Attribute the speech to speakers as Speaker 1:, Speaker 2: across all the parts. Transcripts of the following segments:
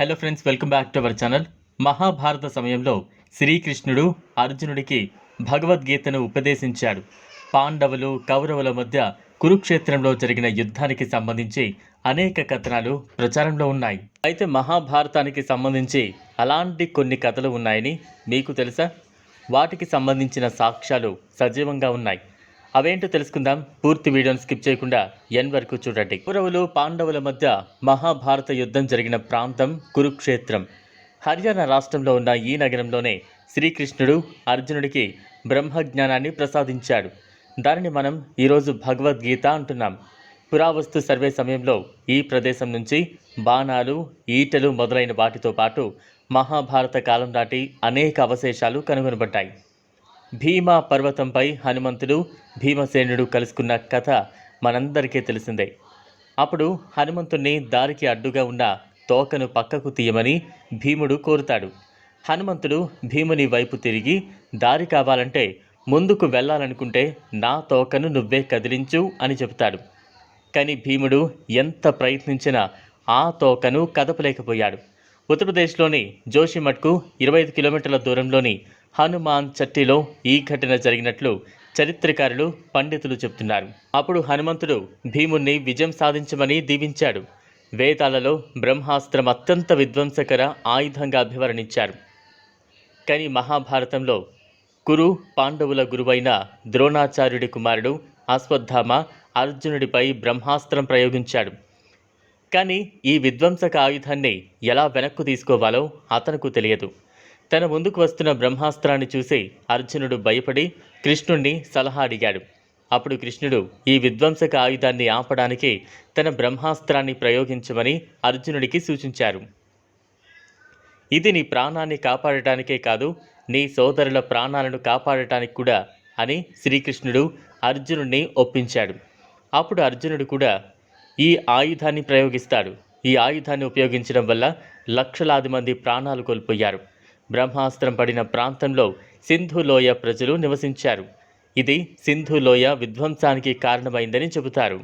Speaker 1: Hello friends welcome back to our channel Mahabharata సమయంలో శ్రీకృష్ణుడు అర్జునుడికి భగవద్గీతను ఉపదేశించాడు. పాండవులు కౌరవుల మధ్య కురుక్షేత్రంలో జరిగిన యుద్ధానికి సంబంధించి అనేక కథనాలు ప్రచారంలో ఉన్నాయి. అయితే మహాభారతానికి సంబంధించి అలాంటి కొన్ని కథలు ఉన్నాయని మీకు తెలుసా? వాటికి సంబంధించిన సాక్ష్యాలు సజీవంగా ఉన్నాయి. అవేంటో తెలుసుకుందాం. పూర్తి వీడియోను స్కిప్ చేయకుండా ఎన్ వరకు చూడండి. కౌరవులు పాండవుల మధ్య మహాభారత యుద్ధం జరిగిన ప్రాంతం కురుక్షేత్రం. హర్యానా రాష్ట్రంలో ఉన్న ఈ నగరంలోనే శ్రీకృష్ణుడు అర్జునుడికి బ్రహ్మజ్ఞానాన్ని ప్రసాదించాడు. దానిని మనం ఈరోజు భగవద్గీత అంటున్నాం. పురావస్తు సర్వే సమయంలో ఈ ప్రదేశం నుంచి బాణాలు ఈటలు మొదలైన వాటితో పాటు మహాభారత కాలం నాటి అనేక అవశేషాలు కనుగొనబడ్డాయి. భీమా పర్వతంపై హనుమంతుడు భీమసేనుడు కలుసుకున్న కథ మనందరికీ తెలిసిందే. అప్పుడు హనుమంతుణ్ణి దారికి అడ్డుగా ఉన్న తోకను పక్కకు తీయమని భీముడు కోరుతాడు. హనుమంతుడు భీముని వైపు తిరిగి దారి కావాలంటే ముందుకు వెళ్ళాలనుకుంటే నా తోకను నువ్వే కదిలించు అని చెబుతాడు. కానీ భీముడు ఎంత ప్రయత్నించినా ఆ తోకను కదపలేకపోయాడు. ఉత్తరప్రదేశ్లోని జోషిమఠ్కు ఇరవై ఐదు కిలోమీటర్ల దూరంలోని హనుమాన్ చట్టిలో ఈ ఘటన జరిగినట్లు చరిత్రకారులు పండితులు చెప్తున్నారు. అప్పుడు హనుమంతుడు భీముణ్ణి విజయం సాధించమని దీవించాడు. వేదాలలో బ్రహ్మాస్త్రం అత్యంత విధ్వంసకర ఆయుధంగా అభివర్ణించారు. కానీ మహాభారతంలో కురు పాండవుల గురువైన ద్రోణాచార్యుడి కుమారుడు అశ్వత్థామ అర్జునుడిపై బ్రహ్మాస్త్రం ప్రయోగించాడు. కానీ ఈ విధ్వంసక ఆయుధాన్ని ఎలా వెనక్కు తీసుకోవాలో అతనుకు తెలియదు. తన ముందుకు వస్తున్న బ్రహ్మాస్త్రాన్ని చూసి అర్జునుడు భయపడి కృష్ణుణ్ణి సలహా అడిగాడు. అప్పుడు కృష్ణుడు ఈ విధ్వంసక ఆయుధాన్ని ఆపడానికి తన బ్రహ్మాస్త్రాన్ని ప్రయోగించమని అర్జునుడికి సూచించారు. ఇది నీ ప్రాణాన్ని కాపాడటానికే కాదు నీ సోదరుల ప్రాణాలను కాపాడటానికి కూడా అని శ్రీకృష్ణుడు అర్జునుడిని ఒప్పించాడు. అప్పుడు అర్జునుడు కూడా ఈ ఆయుధాన్ని ప్రయోగిస్తాడు. ఈ ఆయుధాన్ని ఉపయోగించడం వల్ల లక్షలాది మంది ప్రాణాలు కోల్పోయారు. బ్రహ్మాస్త్రం పడిన ప్రాంతంలో సింధు లోయ ప్రజలు నివసించారు. ఇది సింధు లోయ విధ్వంసానికి కారణమైందని చెబుతారు.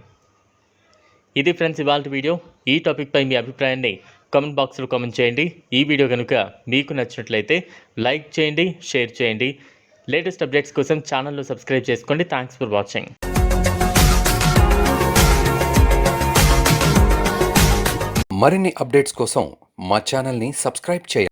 Speaker 1: ఇది ఫ్రెండ్స్ ఇవాళ వీడియో. ఈ టాపిక్పై మీ అభిప్రాయాన్ని కామెంట్ బాక్స్లో కామెంట్ చేయండి. ఈ వీడియో కనుక మీకు నచ్చినట్లయితే లైక్ చేయండి షేర్ చేయండి. లేటెస్ట్ అప్డేట్స్ కోసం ఛానల్లో సబ్స్క్రైబ్ చేసుకోండి. Thanks for watching.
Speaker 2: మరిన్ని అప్డేట్స్ కోసం మా ఛానల్ని సబ్స్క్రైబ్ చేయండి.